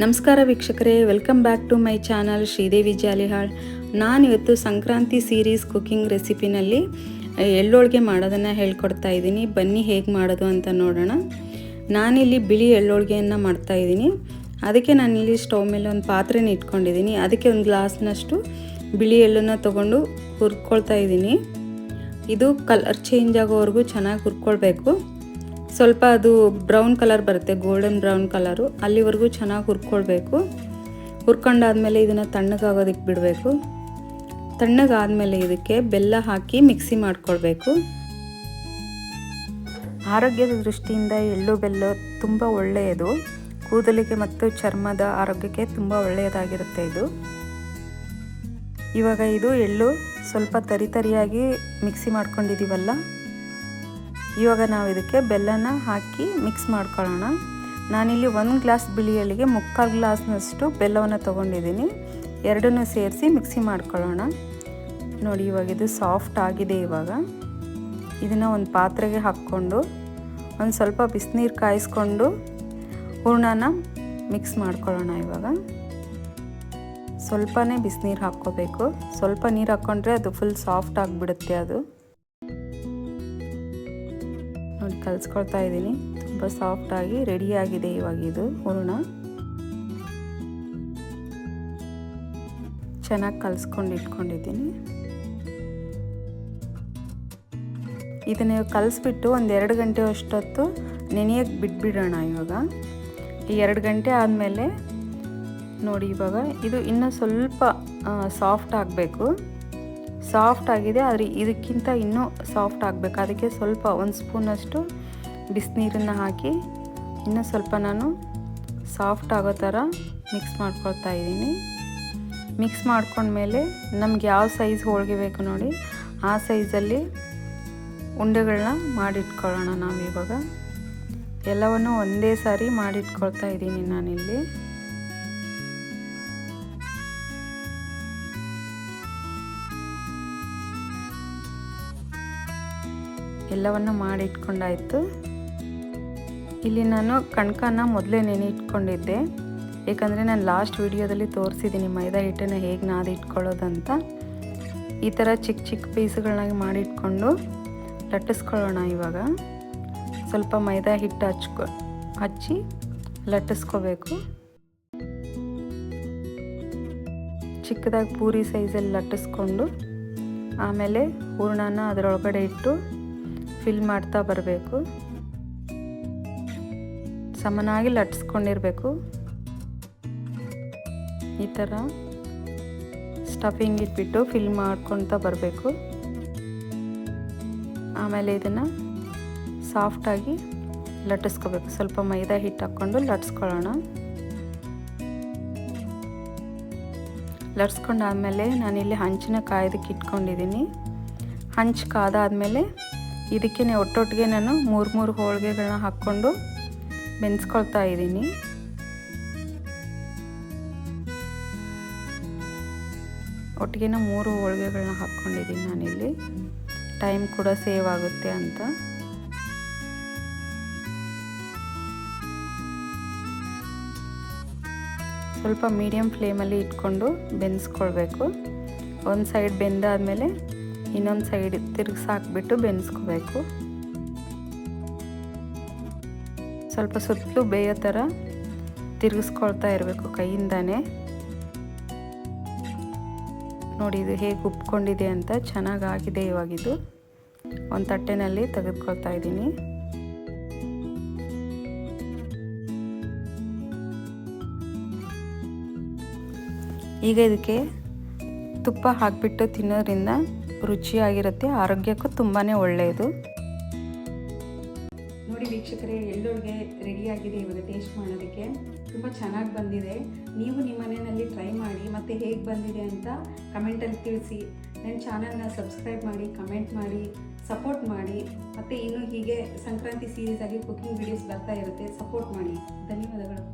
ನಮಸ್ಕಾರ ವೀಕ್ಷಕರೇ welcome back to my channel Sridevi Jalihal. ನಾನಿವತ್ತು ಸಂಕ್ರಾಂತಿ ಸೀರೀಸ್ ಕುಕ್ಕಿಂಗ್ ರೆಸಿಪಿನಲ್ಲಿ ಎಳ್ಳೋಳಿಗೆ ಮಾಡೋದನ್ನು ಹೇಳ್ಕೊಡ್ತಾ ಇದ್ದೀನಿ. ಬನ್ನಿ ಹೇಗೆ ಮಾಡೋದು ಅಂತ ನೋಡೋಣ. ನಾನಿಲ್ಲಿ ಬಿಳಿ ಎಳ್ಳೋಳ್ಗೆಯನ್ನು ಮಾಡ್ತಾ ಇದ್ದೀನಿ. ಅದಕ್ಕೆ ನಾನಿಲ್ಲಿ ಸ್ಟವ್ ಮೇಲೆ ಒಂದು ಪಾತ್ರೆನ ಇಟ್ಕೊಂಡಿದ್ದೀನಿ. ಅದಕ್ಕೆ ಒಂದು ಗ್ಲಾಸ್ನಷ್ಟು ಬಿಳಿ ಎಳ್ಳನ್ನು ತೊಗೊಂಡು ಹುರ್ಕೊಳ್ತಾ ಇದ್ದೀನಿ. ಇದು ಕಲರ್ ಚೇಂಜ್ ಆಗೋವರೆಗೂ ಚೆನ್ನಾಗಿ ಹುರ್ಕೊಳ್ಬೇಕು. ಸ್ವಲ್ಪ ಅದು ಬ್ರೌನ್ ಕಲರ್ ಬರುತ್ತೆ, ಗೋಲ್ಡನ್ ಬ್ರೌನ್ ಕಲರು. ಅಲ್ಲಿವರೆಗೂ ಚೆನ್ನಾಗಿ ಹುರ್ಕೊಳ್ಬೇಕು. ಹುರ್ಕೊಂಡಾದಮೇಲೆ ಇದನ್ನು ತಣ್ಣಗಾಗೋದಕ್ಕೆ ಬಿಡಬೇಕು. ತಣ್ಣಗಾದಮೇಲೆ ಇದಕ್ಕೆ ಬೆಲ್ಲ ಹಾಕಿ ಮಿಕ್ಸಿ ಮಾಡಿಕೊಳ್ಬೇಕು. ಆರೋಗ್ಯದ ದೃಷ್ಟಿಯಿಂದ ಎಳ್ಳು ಬೆಲ್ಲ ತುಂಬ ಒಳ್ಳೆಯದು. ಕೂದಲಿಗೆ ಮತ್ತು ಚರ್ಮದ ಆರೋಗ್ಯಕ್ಕೆ ತುಂಬ ಒಳ್ಳೆಯದಾಗಿರುತ್ತೆ ಇದು. ಇವಾಗ ಇದು ಎಳ್ಳು ಸ್ವಲ್ಪ ತರಿತರಿಯಾಗಿ ಮಿಕ್ಸಿ ಮಾಡ್ಕೊಂಡಿದ್ದೀವಲ್ಲ ಇವಾಗ ನಾವು ಇದಕ್ಕೆ ಬೆಲ್ಲನ ಹಾಕಿ ಮಿಕ್ಸ್ ಮಾಡ್ಕೊಳ್ಳೋಣ. ನಾನಿಲ್ಲಿ ಒಂದು ಗ್ಲಾಸ್ ಬಿಳಿ ಎಳ್ಳಿಗೆ ಮುಕ್ಕಾಲು ಗ್ಲಾಸ್ನಷ್ಟು ಬೆಲ್ಲವನ್ನು ತೊಗೊಂಡಿದ್ದೀನಿ. ಎರಡನ್ನೂ ಸೇರಿಸಿ ಮಿಕ್ಸಿ ಮಾಡ್ಕೊಳ್ಳೋಣ. ನೋಡಿ ಇವಾಗ ಇದು ಸಾಫ್ಟ್ ಆಗಿದೆ ಇವಾಗ. ಇದನ್ನು ಒಂದು ಪಾತ್ರೆಗೆ ಹಾಕ್ಕೊಂಡು ಒಂದು ಸ್ವಲ್ಪ ಬಿಸಿನೀರು ಕಾಯಿಸ್ಕೊಂಡು ಹೂರ್ಣನ ಮಿಕ್ಸ್ ಮಾಡ್ಕೊಳ್ಳೋಣ ಇವಾಗ. ಸ್ವಲ್ಪನೇ ಬಿಸಿನೀರು ಹಾಕ್ಕೋಬೇಕು. ಸ್ವಲ್ಪ ನೀರು ಹಾಕ್ಕೊಂಡ್ರೆ ಅದು ಫುಲ್ ಸಾಫ್ಟ್ ಆಗಿಬಿಡುತ್ತೆ ಅದು. ನೋಡಿ ಕಲಿಸ್ಕೊಳ್ತಾ ಇದ್ದೀನಿ. ತುಂಬ ಸಾಫ್ಟಾಗಿ ರೆಡಿಯಾಗಿದೆ ಇವಾಗ ಇದು ಹೂರ್ಣ. ಚೆನ್ನಾಗಿ ಕಲಿಸ್ಕೊಂಡು ಇಟ್ಕೊಂಡಿದ್ದೀನಿ. ಇದನ್ನ ಕಲಿಸ್ಬಿಟ್ಟು ಒಂದು ಎರಡು ಗಂಟೆ ಅಷ್ಟೊತ್ತು ನೆನೆಯಕ್ಕೆ ಬಿಟ್ಬಿಡೋಣ ಇವಾಗ. ಈ ಎರಡು ಗಂಟೆ ಆದಮೇಲೆ ನೋಡಿ ಇವಾಗ ಇದು ಇನ್ನೂ ಸ್ವಲ್ಪ ಸಾಫ್ಟ್ ಆಗಬೇಕು. ಸಾಫ್ಟ್ ಆಗಿದೆ, ಆದರೆ ಇದಕ್ಕಿಂತ ಇನ್ನೂ ಸಾಫ್ಟ್ ಆಗಬೇಕು. ಅದಕ್ಕೆ ಸ್ವಲ್ಪ ಒಂದು ಸ್ಪೂನಷ್ಟು ಬಿಸಿನೀರನ್ನು ಹಾಕಿ ಇನ್ನೂ ಸ್ವಲ್ಪ ನಾನು ಸಾಫ್ಟ್ ಆಗೋ ಥರ ಮಿಕ್ಸ್ ಮಾಡ್ಕೊಳ್ತಾ ಇದ್ದೀನಿ. ಮಿಕ್ಸ್ ಮಾಡ್ಕೊಂಡ್ಮೇಲೆ ನಮ್ಗೆ ಯಾವ ಸೈಜ್ ಹೋಳಿಗೆ ಬೇಕು ನೋಡಿ, ಆ ಸೈಜಲ್ಲಿ ಉಂಡೆಗಳನ್ನ ಮಾಡಿಟ್ಕೊಳ್ಳೋಣ ನಾವು ಇವಾಗ ಎಲ್ಲವನ್ನು ಒಂದೇ ಸಾರಿ ಮಾಡಿಟ್ಕೊಳ್ತಾ ಇದ್ದೀನಿ ನಾನಿಲ್ಲಿ. ಎಲ್ಲವನ್ನು ಮಾಡಿ ಇಟ್ಕೊಂಡಾಯಿತು ಇಲ್ಲಿ ನಾನು ಕಣ್ಕನ ಮೊದಲೇ ನೆನೆ ಇಟ್ಕೊಂಡಿದ್ದೆ ಏಕೆಂದರೆ ನಾನು ಲಾಸ್ಟ್ ವಿಡಿಯೋದಲ್ಲಿ ತೋರಿಸಿದ್ದೀನಿ ಮೈದಾ ಹಿಟ್ಟನ್ನು ಹೇಗೆ ನಾದಿ ಇಟ್ಕೊಳ್ಳೋದಂತ ಈ ಥರ ಚಿಕ್ಕ ಚಿಕ್ಕ ಪೀಸ್ಗಳನ್ನಾಗಿ ಮಾಡಿಟ್ಕೊಂಡು ಲಟ್ಟಿಸ್ಕೊಳ್ಳೋಣ ಇವಾಗ. ಸ್ವಲ್ಪ ಮೈದಾ ಹಿಟ್ಟು ಹಚ್ಕೊ, ಹಚ್ಚಿ ಲಟ್ಟಿಸ್ಕೋಬೇಕು. ಚಿಕ್ಕದಾಗಿ ಪೂರಿ ಸೈಜಲ್ಲಿ ಲಟ್ಟಿಸ್ಕೊಂಡು ಆಮೇಲೆ ಹೂರ್ಣನ ಅದರೊಳಗಡೆ ಇಟ್ಟು ಫಿಲ್ ಮಾಡ್ತಾ ಬರಬೇಕು. ಸಮನಾಗಿ ಲಟ್ಸ್ಕೊಂಡಿರಬೇಕು. ಈ ಥರ ಸ್ಟಫಿಂಗ್ ಇಟ್ಬಿಟ್ಟು ಫಿಲ್ ಮಾಡ್ಕೊತಾ ಬರಬೇಕು. ಆಮೇಲೆ ಇದನ್ನು ಸಾಫ್ಟಾಗಿ ಲಟ್ಟಿಸ್ಕೋಬೇಕು ಸ್ವಲ್ಪ ಮೈದಾ ಹಿಟ್ಟು ಹಾಕ್ಕೊಂಡು ಲಟ್ಸ್ಕೊಳ್ಳೋಣ. ಲಟ್ಸ್ಕೊಂಡಾದಮೇಲೆ ನಾನಿಲ್ಲಿ ಹಂಚಿನ ಕಾಯ್ದಕ್ಕೆ ಇಟ್ಕೊಂಡಿದ್ದೀನಿ. ಹಂಚು ಕಾದಾದಮೇಲೆ ಇದಕ್ಕೆ ಒಟ್ಟೊಟ್ಟಿಗೆ ನಾನು ಮೂರು ಮೂರು ಹೋಳಿಗೆಗಳನ್ನ ಹಾಕ್ಕೊಂಡು ಬೆನ್ಸ್ಕೊಳ್ತಾ ಇದ್ದೀನಿ. ಒಟ್ಟಿಗೆ ಮೂರು ಹೋಳಿಗೆಗಳನ್ನ ಹಾಕ್ಕೊಂಡಿದ್ದೀನಿ ನಾನಿಲ್ಲಿ. ಟೈಮ್ ಕೂಡ ಸೇವ್ ಆಗುತ್ತೆ ಅಂತ. ಸ್ವಲ್ಪ ಮೀಡಿಯಮ್ ಫ್ಲೇಮಲ್ಲಿ ಇಟ್ಕೊಂಡು ಬೆನ್ಸ್ಕೊಳ್ಬೇಕು. ಒಂದು ಸೈಡ್ ಬೆಂದಾದಮೇಲೆ ಇನ್ನೊಂದು ಸೈಡ್ ತಿರುಗಿಸಾಕ್ಬಿಟ್ಟು ಬೆನ್ಸ್ಕೋಬೇಕು. ಸ್ವಲ್ಪ ಸುತ್ತಲೂ ಬೇಯೋ ಥರ ತಿರುಗಿಸ್ಕೊಳ್ತಾ ಇರಬೇಕು ಕೈಯಿಂದಾನೆ. ನೋಡಿ, ಇದು ಹೇಗೆ ಉಪ್ಕೊಂಡಿದೆ ಅಂತ ಚೆನ್ನಾಗಾಗಿದೆ ಇವಾಗಿದು. ಒಂದು ತಟ್ಟೆನಲ್ಲಿ ತೆಗೆದುಕೊಳ್ತಾ ಇದ್ದೀನಿ. ಈಗ ಇದಕ್ಕೆ ತುಪ್ಪ ಹಾಕಿಬಿಟ್ಟು ತಿನ್ನೋದ್ರಿಂದ ರುಚಿಯಾಗಿರುತ್ತೆ, ಆರೋಗ್ಯಕ್ಕೂ ತುಂಬಾ ಒಳ್ಳೆಯದು. ನೋಡಿ ವೀಕ್ಷಕರೇ ಎಳ್ಳೊಳಗೆ ರೆಡಿಯಾಗಿದೆ ಇವಾಗ ಟೇಸ್ಟ್ ಮಾಡೋದಕ್ಕೆ. ತುಂಬ ಚೆನ್ನಾಗಿ ಬಂದಿದೆ. ನೀವು ನಿಮ್ಮ ಮನೆಯಲ್ಲಿ ಟ್ರೈ ಮಾಡಿ, ಮತ್ತು ಹೇಗೆ ಬಂದಿದೆ ಅಂತ ಕಮೆಂಟಲ್ಲಿ ತಿಳಿಸಿ. ನನ್ನ ಚಾನಲ್ನ ಸಬ್ಸ್ಕ್ರೈಬ್ ಮಾಡಿ ಕಮೆಂಟ್ ಮಾಡಿ ಸಪೋರ್ಟ್ ಮಾಡಿ. ಮತ್ತು ಇನ್ನು ಹೀಗೆ ಸಂಕ್ರಾಂತಿ ಸೀರೀಸಾಗಿ ಕುಕಿಂಗ್ ವಿಡಿಯೋಸ್ ಬರ್ತಾ ಇರುತ್ತೆ ಸಪೋರ್ಟ್ ಮಾಡಿ. ಧನ್ಯವಾದಗಳು.